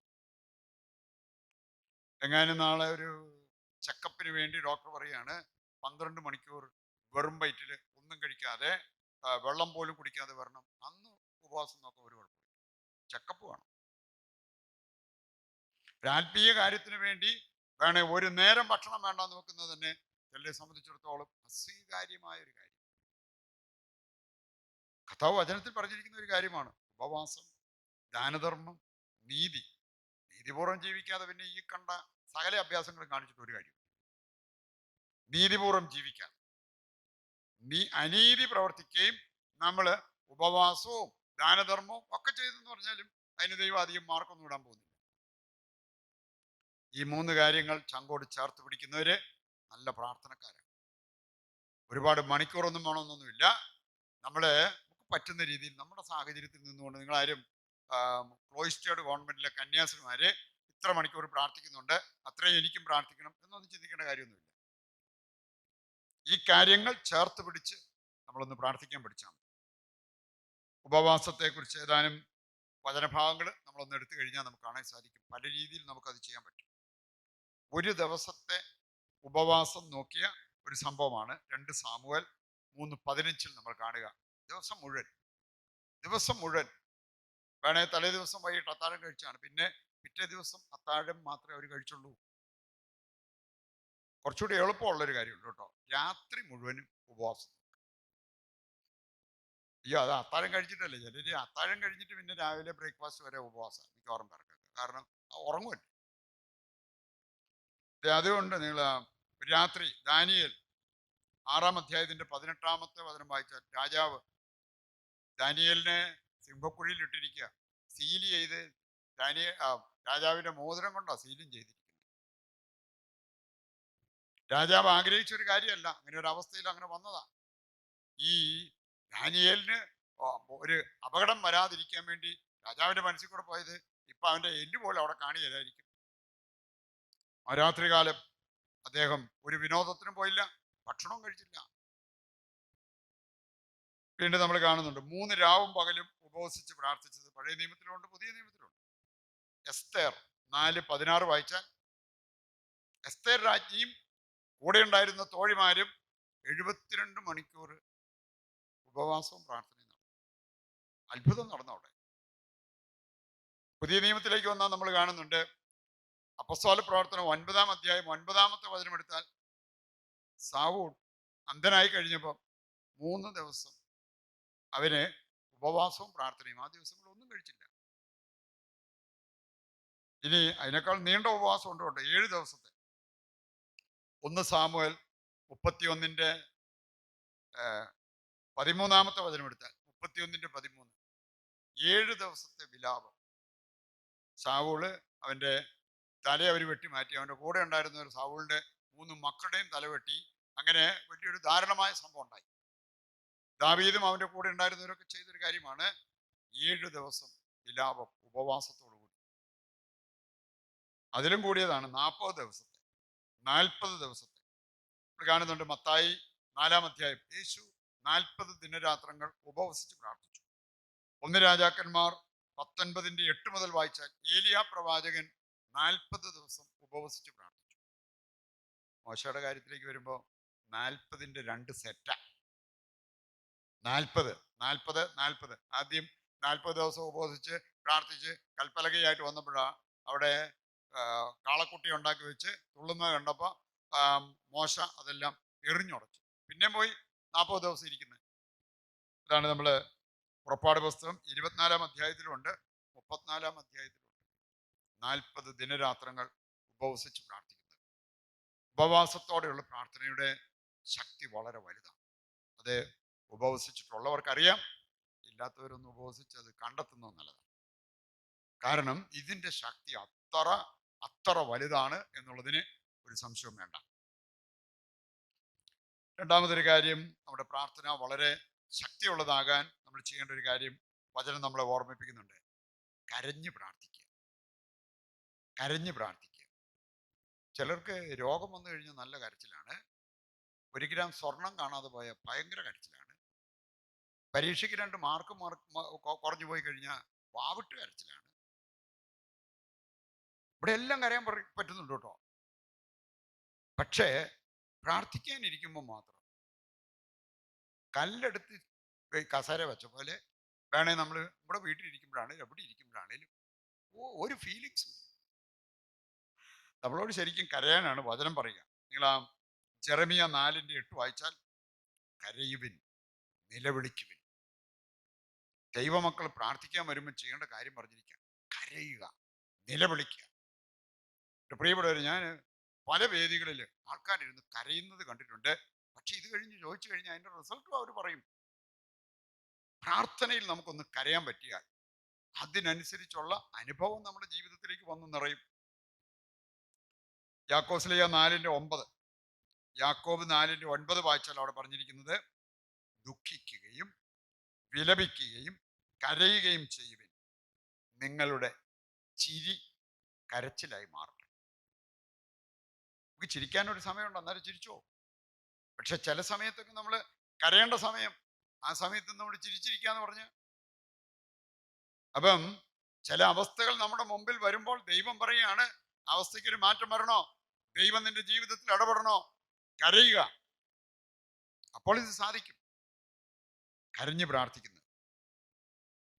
Speaker 1: എങ്ങാനും നാളെ ഒരു ചെക്കപ്പിന് വേണ്ടി ഡോക്ടർ പറയാണ് പന്ത്രണ്ട് മണിക്കൂർ വെറും വയറ്റിൽ ഒന്നും കഴിക്കാതെ വെള്ളം പോലും കുടിക്കാതെ വരണം. അന്ന് ഉപവാസം നോക്കാൻ ഒരു കുഴപ്പമില്ല. ചെക്കപ്പ് വേണം. ആത്മീയ കാര്യത്തിന് വേണ്ടി വേണേ ഒരു നേരം ഭക്ഷണം വേണ്ടാന്ന് വെക്കുന്നത് തന്നെ ചിലരെ സംബന്ധിച്ചിടത്തോളം അസ്വീകാര്യമായ ഒരു കാര്യം. കഥാവ് വചനത്തിൽ പറഞ്ഞിരിക്കുന്ന ഒരു കാര്യമാണ്. ഉപവാസം ദാനധർമ്മം നീതി. നീതിപൂർവം ജീവിക്കാതെ പിന്നെ ഈ കണ്ട സകല അഭ്യാസങ്ങളും കാണിച്ചിട്ട് ഒരു കാര്യം നീതിപൂർവം ജീവിക്കാൻ നീ അനീതി പ്രവർത്തിക്കുകയും നമ്മൾ ഉപവാസവും ദാനധർമ്മവും ഒക്കെ ചെയ്തെന്ന് പറഞ്ഞാലും അതിന് ദൈവം അധികം മാർക്കൊന്നും ഇടാൻ പോകുന്നില്ല. ഈ മൂന്ന് കാര്യങ്ങൾ ചങ്കോട് ചേർത്ത് പിടിക്കുന്നവര് നല്ല പ്രാർത്ഥനക്കാരാണ് ഒരുപാട് മണിക്കൂറൊന്നും വേണമെന്നൊന്നുമില്ല. നമുക്ക് പറ്റുന്ന രീതിയിൽ നമ്മുടെ സാഹചര്യത്തിൽ നിന്നുകൊണ്ട് നിങ്ങളാരും ക്ലോയിസ്റ്റേഡ് ഗവൺമെന്റിലെ കന്യാസിമാര് ഇത്ര മണിക്കൂർ പ്രാർത്ഥിക്കുന്നുണ്ട് അത്രയും എനിക്കും പ്രാർത്ഥിക്കണം എന്നൊന്നും ചിന്തിക്കേണ്ട കാര്യമൊന്നുമില്ല. ഈ കാര്യങ്ങൾ ചേർത്ത് പിടിച്ച് നമ്മളൊന്ന് പ്രാർത്ഥിക്കാൻ പഠിച്ചാൽ മതി. ഉപവാസത്തെക്കുറിച്ച് ഏതാനും വചനഭാഗങ്ങൾ നമ്മളൊന്ന് എടുത്തു കഴിഞ്ഞാൽ നമുക്ക് കാണാൻ സാധിക്കും. പല രീതിയിൽ നമുക്കത് ചെയ്യാൻ പറ്റും. ഒരു ദിവസത്തെ ഉപവാസം നോക്കിയ ഒരു സംഭവമാണ്. രണ്ട് സാമുവൽ മൂന്ന് പതിനഞ്ചിൽ നമ്മൾ കാണുക. ദിവസം മുഴുവൻ ദിവസം മുഴുവൻ. വേണേ തലേ ദിവസം വൈകിട്ട് അത്താഴം കഴിച്ചാണ്. പിന്നെ പിറ്റേ ദിവസം അത്താഴം മാത്രമേ അവർ കഴിച്ചുള്ളൂ. കുറച്ചുകൂടി എളുപ്പമുള്ള ഒരു കാര്യമുണ്ട് കേട്ടോ. രാത്രി മുഴുവനും ഉപവാസം അയ്യോ അത് അത്താഴം കഴിച്ചിട്ടല്ലേ? ചില അത്താഴം കഴിഞ്ഞിട്ട് പിന്നെ രാവിലെ ബ്രേക്ക്ഫാസ്റ്റ് വരെ ഉപവാസം മിക്കവാറും പേർക്കൊക്കെ. കാരണം ഉറങ്ങുമല്ലോ? അതുകൊണ്ട് നിങ്ങൾ രാത്രി ദാനിയൽ ആറാം അധ്യായത്തിന്റെ പതിനെട്ടാമത്തെ വചനം വായിച്ചാൽ രാജാവ് ദാനിയലിനെ സിംഹക്കുഴിയിൽ ഇട്ടിരിക്കുക. സീൽ ചെയ്ത് ദാനിയ രാജാവിന്റെ മോതിരം കൊണ്ടാ സീലും ചെയ്തിരിക്കുന്നത്. രാജാവ് ആഗ്രഹിച്ച ഒരു കാര്യമല്ല. അങ്ങനെ ഒരു അവസ്ഥയിൽ അങ്ങനെ വന്നതാ. ഈ ദാനിയലിന് ഒരു അപകടം വരാതിരിക്കാൻ വേണ്ടി രാജാവിന്റെ മനസ്സിൽ കൂടെ പോയത് ഇപ്പൊ അവന്റെ എല്ല് പോലെ അവിടെ കാണിയതായിരിക്കും ആ രാത്രികാലം അദ്ദേഹം ഒരു വിനോദത്തിനും പോയില്ല ഭക്ഷണവും കഴിച്ചില്ല. വീണ്ടും നമ്മൾ കാണുന്നുണ്ട്. മൂന്ന് രാവും പകലും ഉപവസിച്ച് പ്രാർത്ഥിച്ചത് പഴയ നിയമത്തിലുണ്ട് പുതിയ നിയമത്തിലുണ്ട്. എസ്തേർ നാല് പതിനാറ് വായിച്ചാൽ എസ്തേർ രാജ്ഞിയും കൂടെ ഉണ്ടായിരുന്ന തോഴിമാരും എഴുപത്തിരണ്ട് മണിക്കൂർ ഉപവാസവും പ്രാർത്ഥനയും നടന്നു അത്ഭുതം നടന്നു അവിടെ പുതിയ നിയമത്തിലേക്ക് വന്നാൽ നമ്മൾ കാണുന്നുണ്ട് അപ്പസ്തോല പ്രവർത്തനം ഒൻപതാം അധ്യായം ഒൻപതാമത്തെ വചനം എടുത്താൽ സാവൂൾ അന്ധനായി കഴിഞ്ഞപ്പോൾ മൂന്ന് ദിവസം അവന് ഉപവാസവും പ്രാർത്ഥനയും. ആ ദിവസങ്ങളിൽ ഒന്നും കഴിച്ചില്ല. ഇനി അതിനേക്കാൾ നീണ്ട ഉപവാസം ഉണ്ട് ഏഴ് ദിവസത്തെ. ഒന്ന് സാമുവൽ മുപ്പത്തിയൊന്നിന്റെ പതിമൂന്നാമത്തെ വചനം എടുത്താൽ മുപ്പത്തിയൊന്നിന്റെ പതിമൂന്ന്. ഏഴ് ദിവസത്തെ വിലാപം. സാവൂൾ അവന്റെ തല അവർ വെട്ടി മാറ്റി. അവന്റെ കൂടെ ഉണ്ടായിരുന്ന ഒരു സാവുളിന്റെ മൂന്ന് മക്കളുടെയും തലവെട്ടി അങ്ങനെ വലിയൊരു ദാരുണമായ സംഭവം ഉണ്ടായി. ദാവീദും അവന്റെ കൂടെ ഉണ്ടായിരുന്നവരൊക്കെ ചെയ്തൊരു കാര്യമാണ് ഏഴ് ദിവസം വിലാപം ഉപവാസത്തോടു കൂടി. അതിലും കൂടിയതാണ് നാൽപ്പത് ദിവസത്തെ നാൽപ്പത് ദിവസത്തെ. നമ്മൾ കാണുന്നുണ്ട് മത്തായി നാലാം അധ്യായം. യേശു നാൽപ്പത് ദിനരാത്രങ്ങൾ ഉപവസിച്ച് പ്രാർത്ഥിച്ചു. ഒന്ന് രാജാക്കന്മാർ പത്തൊൻപതിന്റെ എട്ട് മുതൽ വായിച്ചാൽ ഏലിയ പ്രവാചകൻ നാൽപ്പത് ദിവസം ഉപവസിച്ച് പ്രാർത്ഥിച്ചു. മോശയുടെ കാര്യത്തിലേക്ക് വരുമ്പോൾ നാൽപ്പതിന്റെ രണ്ട് സെറ്റാ നാൽപ്പത് നാൽപ്പത് നാൽപ്പത് ആദ്യം നാൽപ്പത് ദിവസം ഉപവസിച്ച് പ്രാർത്ഥിച്ച് കൽപ്പലകയായിട്ട് വന്നപ്പോഴാണ് അവിടെ കാളക്കുട്ടി ഉണ്ടാക്കി വെച്ച് തുള്ളുന്നത് കണ്ടപ്പോൾ മോശ അതെല്ലാം എറിഞ്ഞുടച്ചു. പിന്നെ പോയി നാൽപ്പത് ദിവസം ഇരിക്കുന്നത് ഇതാണ് നമ്മൾ പുറപ്പാട് പുസ്തകം ഇരുപത്തിനാലാം അധ്യായത്തിലുണ്ട് മുപ്പത്തിനാലാം അധ്യായത്തിലുണ്ട് നാൽപ്പത് ദിനരാത്രങ്ങൾ ഉപവസിച്ച് പ്രാർത്ഥിക്കുന്നത്. ഉപവാസത്തോടെയുള്ള പ്രാർത്ഥനയുടെ ശക്തി വളരെ വലുതാണ്. അത് ഉപവസിച്ചിട്ടുള്ളവർക്കറിയാം. ഇല്ലാത്തവരൊന്നും ഉപവസിച്ച് അത് കണ്ടെത്തുന്നത് നല്ലതാണ്. കാരണം ഇതിന്റെ ശക്തി അത്ര അത്ര വലുതാണ് എന്നുള്ളതിന് ഒരു സംശയവും വേണ്ട. രണ്ടാമതൊരു കാര്യം നമ്മുടെ പ്രാർത്ഥന വളരെ ശക്തിയുള്ളതാകാൻ നമ്മൾ ചെയ്യേണ്ട ഒരു കാര്യം വചനം നമ്മളെ ഓർമ്മിപ്പിക്കുന്നുണ്ട്. കരഞ്ഞു പ്രാർത്ഥിക്കുക. കരഞ്ഞ് പ്രാർത്ഥിക്കുക. ചിലർക്ക് രോഗം വന്നു കഴിഞ്ഞാൽ നല്ല കരച്ചിലാണ്. ഒരു ഗ്രാം സ്വർണം കാണാതെ പോയ ഭയങ്കര കരച്ചിലാണ്. പരീക്ഷയ്ക്ക് രണ്ട് മാർക്ക് മാർക്ക് കുറഞ്ഞു പോയി കഴിഞ്ഞാൽ വാവിട്ട് കരച്ചിലാണ്. ഇവിടെ എല്ലാം കരയാൻ പറ- പറ്റുന്നുണ്ട് കേട്ടോ. പക്ഷേ പ്രാർത്ഥിക്കാനിരിക്കുമ്പോൾ മാത്രം. കല്ലെടുത്ത് കസര വെച്ച പോലെ വേണേ നമ്മൾ ഇവിടെ വീട്ടിലിരിക്കുമ്പോഴാണേലും എവിടെ ഇരിക്കുമ്പോഴാണേലും ഓ ഒരു ഫീലിങ്സും നമ്മളോട് ശരിക്കും കരയാനാണ് വചനം പറയുക. നിങ്ങൾ ആ ജെറമിയ നാലിന്റെ എട്ട് വായിച്ചാൽ കരയുവിൻ നിലവിളിക്കുവിൻ. ദൈവമക്കൾ പ്രാർത്ഥിക്കാൻ വരുമ്പോൾ ചെയ്യേണ്ട കാര്യം പറഞ്ഞിരിക്കുക. കരയുക നിലവിളിക്കുക. എന്റെ പ്രിയപ്പെട്ടവർ ഞാൻ പല വേദികളിൽ ആൾക്കാരിരുന്ന് കരയുന്നത് കണ്ടിട്ടുണ്ട്. പക്ഷെ ഇത് കഴിഞ്ഞ് ചോദിച്ചു കഴിഞ്ഞാൽ അതിന്റെ റിസൾട്ട് അവർ പറയും. പ്രാർത്ഥനയിൽ നമുക്കൊന്ന് കരയാൻ പറ്റിയാൽ അതിനനുസരിച്ചുള്ള അനുഭവം നമ്മുടെ ജീവിതത്തിലേക്ക് വന്നു നിറയും. യാക്കോസ്ലിയ നാലിന്റെ ഒമ്പത്. യാക്കോബ് നാലിന്റെ ഒൻപത് വായിച്ചാൽ അവിടെ പറഞ്ഞിരിക്കുന്നത് ദുഃഖിക്കുകയും വിലപിക്കുകയും കരയുകയും ചെയ്യുവിൻ. നിങ്ങളുടെ ചിരി കരച്ചിലായി മാറും. നമുക്ക് ചിരിക്കാനൊരു സമയമുണ്ട് അന്നേരം ചിരിച്ചോ? പക്ഷെ ചില സമയത്തൊക്കെ നമ്മൾ കരയേണ്ട സമയം ആ സമയത്ത് നമ്മൾ ചിരിച്ചിരിക്കാന്ന് പറഞ്ഞ് അപ്പം ചില അവസ്ഥകൾ നമ്മുടെ മുമ്പിൽ വരുമ്പോൾ ദൈവം പറയുകയാണ് അവസ്ഥയ്ക്ക് ഒരു മാറ്റം വരണോ? ദൈവം നിന്റെ ജീവിതത്തിൽ ഇടപെടണോ? കരയുക. അപ്പോൾ ഇത് സാധിക്കും. കരഞ്ഞ് പ്രാർത്ഥിക്കുന്നു.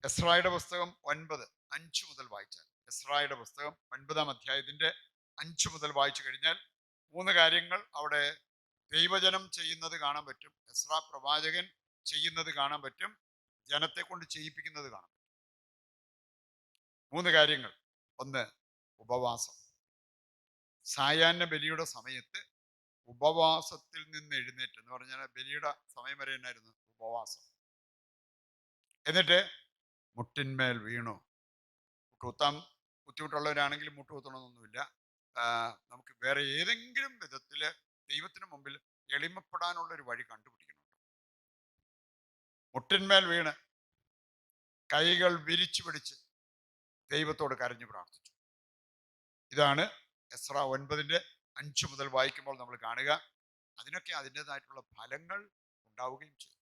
Speaker 1: എസ്രായുടെ പുസ്തകം ഒൻപത് അഞ്ചു മുതൽ വായിച്ചാൽ. എസ്രായുടെ പുസ്തകം ഒൻപതാം അധ്യായത്തിന്റെ അഞ്ചു മുതൽ വായിച്ചു കഴിഞ്ഞാൽ മൂന്ന് കാര്യങ്ങൾ അവിടെ ദൈവജനം ചെയ്യുന്നത് കാണാൻ പറ്റും. എസ്ര പ്രവാചകൻ ചെയ്യുന്നത് കാണാൻ പറ്റും. ജനത്തെ കൊണ്ട് ചെയ്യിപ്പിക്കുന്നത് കാണാം മൂന്ന് കാര്യങ്ങൾ. ഒന്ന് ഉപവാസം. സായാഹ്ന ബലിയുടെ സമയത്ത് ഉപവാസത്തിൽ നിന്ന് എഴുന്നേറ്റ് എന്ന് പറഞ്ഞാൽ ബലിയുടെ സമയം വരെ എന്നായിരുന്നു? ഉപവാസം. എന്നിട്ട് മുട്ടിന്മേൽ വീണു. കുത്താൻ ബുദ്ധിമുട്ടുള്ളവരാണെങ്കിൽ മുട്ട് കുത്തണമെന്നൊന്നുമില്ല നമുക്ക് വേറെ ഏതെങ്കിലും വിധത്തിൽ ദൈവത്തിന് മുമ്പിൽ എളിമപ്പെടാനുള്ള ഒരു വഴി കണ്ടുപിടിക്കണം മുട്ടിന്മേൽ വീണ് കൈകൾ വിരിച്ചു പിടിച്ച് ദൈവത്തോട് കരഞ്ഞു പ്രാർത്ഥിച്ചു. ഇതാണ് എസ്ര ഒൻപതിന്റെ അഞ്ച് മുതൽ വായിക്കുമ്പോൾ നമ്മൾ കാണുക. അതിനൊക്കെ അതിന്റെതായിട്ടുള്ള ഫലങ്ങൾ ഉണ്ടാവുകയും ചെയ്യും.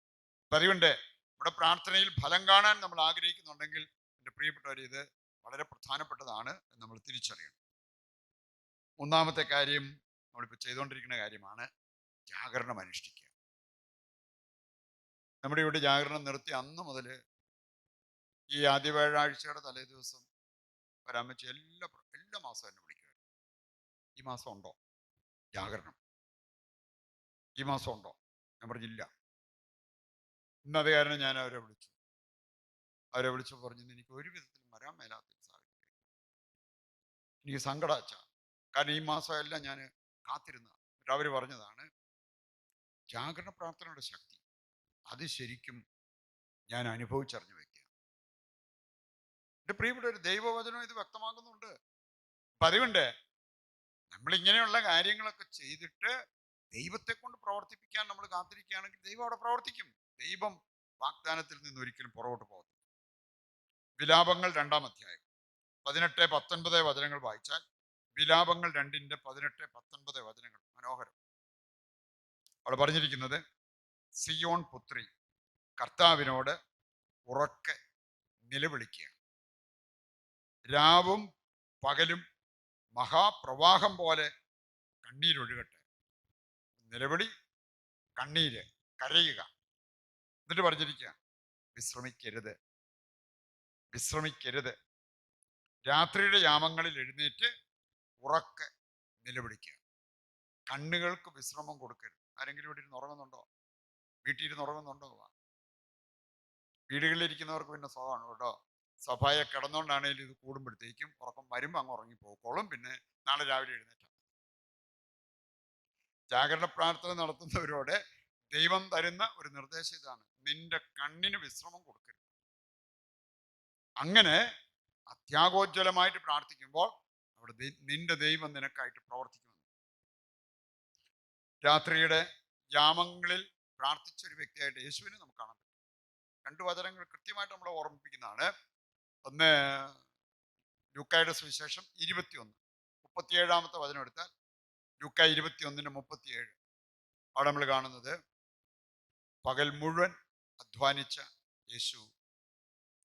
Speaker 1: പതിവുണ്ട് നമ്മുടെ പ്രാർത്ഥനയിൽ ഫലം കാണാൻ നമ്മൾ ആഗ്രഹിക്കുന്നുണ്ടെങ്കിൽ എന്റെ പ്രിയപ്പെട്ടവർ ഇത് വളരെ പ്രധാനപ്പെട്ടതാണ് നമ്മൾ തിരിച്ചറിയണം. മൂന്നാമത്തെ കാര്യം നമ്മളിപ്പോൾ ചെയ്തുകൊണ്ടിരിക്കുന്ന കാര്യമാണ് ജാഗരണം അനുഷ്ഠിക്കുക. നമ്മുടെ ഇവിടെ ജാഗരണം നിർത്തി അന്ന് മുതൽ ഈ ആദ്യ വ്യാഴാഴ്ചയുടെ തലേ ദിവസം ഒരമ്മച്ചി എല്ലാ എല്ലാ മാസവും എന്നെ വിളിക്കുക ഈ മാസം ഉണ്ടോ? ജാഗരണം. ഈ മാസം ഉണ്ടോ? ഞാൻ പറഞ്ഞില്ല. ഇന്നത് കാരണം ഞാൻ അവരെ വിളിച്ചു. അവരെ വിളിച്ചു പറഞ്ഞു എനിക്ക് ഒരു വിധത്തിലും വരാൻ മേലാത്ത സാഹചര്യം. എനിക്ക് സങ്കടാച്ച കാരണം ഈ മാസം എല്ലാം ഞാൻ കാത്തിരുന്ന അവർ പറഞ്ഞതാണ് ജാഗരണ പ്രാർത്ഥനയുടെ ശക്തി. അത് ശരിക്കും ഞാൻ അനുഭവിച്ചറിഞ്ഞു വെക്കുക എന്റെ പ്രിയപ്പെട്ട ഒരു ദൈവവചനം ഇത് വ്യക്തമാക്കുന്നുണ്ട്. പതിവുണ്ട്. നമ്മൾ ഇങ്ങനെയുള്ള കാര്യങ്ങളൊക്കെ ചെയ്തിട്ട് ദൈവത്തെ കൊണ്ട് പ്രവർത്തിപ്പിക്കാൻ നമ്മൾ കാത്തിരിക്കുകയാണെങ്കിൽ ദൈവം അവിടെ പ്രവർത്തിക്കും. ദൈവം വാഗ്ദാനത്തിൽ നിന്ന് ഒരിക്കലും പുറകോട്ട് പോകത്തില്ല. വിലാപങ്ങൾ രണ്ടാം അധ്യായം. പതിനെട്ട് പത്തൊൻപത് വചനങ്ങൾ വായിച്ചാൽ വിലാപങ്ങൾ രണ്ടിന്റെ പതിനെട്ട് പത്തൊൻപത് വചനങ്ങൾ. മനോഹരം. അവിടെ പറഞ്ഞിരിക്കുന്നത് സിയോൺ പുത്രി കർത്താവിനോട് ഉറക്കെ നിലവിളിക്കുകയാണ്. രാവും പകലും മഹാപ്രവാഹം പോലെ കണ്ണീരൊഴുകട്ടെ നിലവിളി കണ്ണീര് കരയുക. എന്നിട്ട് പറഞ്ഞിരിക്കുക വിശ്രമിക്കരുത്. വിശ്രമിക്കരുത്. രാത്രിയുടെ യാമങ്ങളിൽ എഴുന്നേറ്റ് ഉറക്കെ നിലവിളിക്കുക. കണ്ണുകൾക്ക് വിശ്രമം കൊടുക്കരുത്. ആരെങ്കിലും ഇവിടെ ഇരുന്ന് ഉറങ്ങുന്നുണ്ടോ? വീട്ടിൽ ഇരുന്ന് ഉറങ്ങുന്നുണ്ടോ? വീടുകളിലിരിക്കുന്നവർക്ക് പിന്നെ സ്വഭാവമാണ് കേട്ടോ. സഭയെ കിടന്നുകൊണ്ടാണെങ്കിലും ഇത് കൂടുമ്പോഴത്തേക്കും ഉറക്കം വരുമ്പോൾ അങ്ങ് ഉറങ്ങി പോക്കോളും പിന്നെ നാളെ രാവിലെ എഴുന്നേറ്റ. ജാഗരണ പ്രാർത്ഥന നടത്തുന്നവരോട് ദൈവം തരുന്ന ഒരു നിർദ്ദേശം ഇതാണ്. നിന്റെ കണ്ണിന് വിശ്രമം കൊടുക്കരുത്. അങ്ങനെ അത്യാഗോജ്വലമായിട്ട് പ്രാർത്ഥിക്കുമ്പോൾ അവിടെ നിന്റെ ദൈവം നിനക്കായിട്ട് പ്രവർത്തിക്കുന്നു രാത്രിയുടെ യാമങ്ങളിൽ പ്രാർത്ഥിച്ച ഒരു വ്യക്തിയായിട്ട് യേശുവിനെ നമുക്ക് കാണാൻ പറ്റും. രണ്ടു വചനങ്ങൾ കൃത്യമായിട്ട് നമ്മളെ ഓർമ്മിപ്പിക്കുന്നതാണ്. ഒന്ന് ലൂക്കായുടെ സുവിശേഷം ഇരുപത്തിയൊന്ന്. മുപ്പത്തിയേഴാമത്തെ വചനം എടുത്താൽ ലൂക്ക ഇരുപത്തിയൊന്നിന് മുപ്പത്തിയേഴ്. അവിടെ നമ്മൾ കാണുന്നത് പകൽ മുഴുവൻ അധ്വാനിച്ച യേശു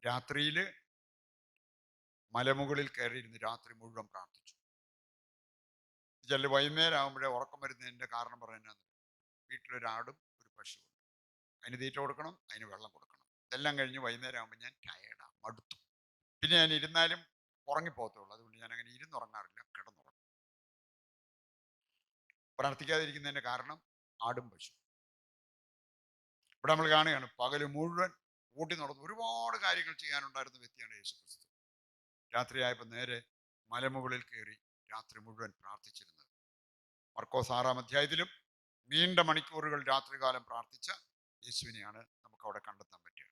Speaker 1: രാത്രിയിൽ മലമുകളിൽ കയറിയിരുന്ന് രാത്രി മുഴുവൻ പ്രാർത്ഥിച്ചു. ചില വൈകുന്നേരം ആകുമ്പോഴേ ഉറക്കം വരുന്നതിന്റെ കാരണം പറയുന്നത് വീട്ടിലൊരാടും ഒരു പശുവും അതിന് തീറ്റ കൊടുക്കണം അതിന് വെള്ളം കൊടുക്കണം. ഇതെല്ലാം കഴിഞ്ഞ് വൈകുന്നേരം ആകുമ്പോൾ ഞാൻ ടയേർഡാണ് മടുത്തു. പിന്നെ ഞാൻ ഇരുന്നാലും ഉറങ്ങിപ്പോകത്തുള്ളൂ. അതുകൊണ്ട് ഞാൻ അങ്ങനെ ഇരുന്നുറങ്ങാറില്ല കിടന്നുറങ്ങും. പ്രാർത്ഥിക്കാതിരിക്കുന്നതിന്റെ കാരണം ആടും പശു ഇവിടെ നമ്മൾ കാണുകയാണ് പകൽ മുഴുവൻ കൂട്ടി നടന്നു ഒരുപാട് കാര്യങ്ങൾ ചെയ്യാനുണ്ടായിരുന്ന വ്യക്തിയാണ് യേശു ക്രിസ്തു രാത്രിയായപ്പോൾ നേരെ മലമുകളിൽ കയറി രാത്രി മുഴുവൻ പ്രാർത്ഥിച്ചിരുന്നത്. മർക്കോസ് ആറാം അധ്യായത്തിലും നീണ്ട മണിക്കൂറുകൾ രാത്രികാലം പ്രാർത്ഥിച്ച യേശുവിനെയാണ് നമുക്ക് അവിടെ കണ്ടെത്താൻ പറ്റുക